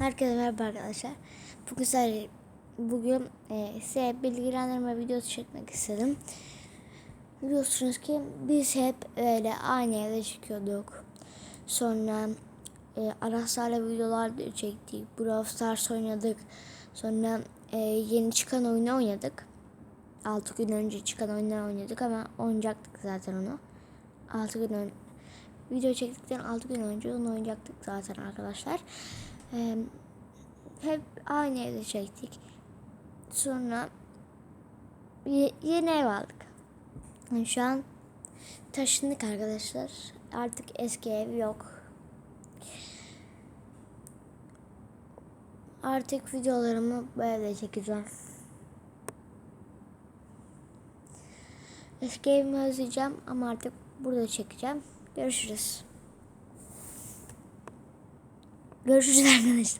Herkese merhaba arkadaşlar. Bugün sizlerle bugün e, size bilgilendirme videosu çekmek istedim. Biliyorsunuz ki biz hep öyle aynı evde çıkıyorduk. Sonra e, Araslarla videolar da çektik. Brawl Stars oynadık. Sonra e, yeni çıkan oyunu oynadık. 6 gün önce çıkan oyunları oynadık ama oynayacaktık zaten onu. 6 gün önce video çektikten 6 gün önce onu oynayacaktık zaten arkadaşlar. Hep aynı evde çektik. Sonra ye- yeni ev aldık. Şu an taşındık arkadaşlar. Artık eski ev yok. Artık videolarımı bu evde çekeceğim. Eski evimi özleyeceğim ama artık burada çekeceğim. Görüşürüz. Görüşürüz arkadaşlar.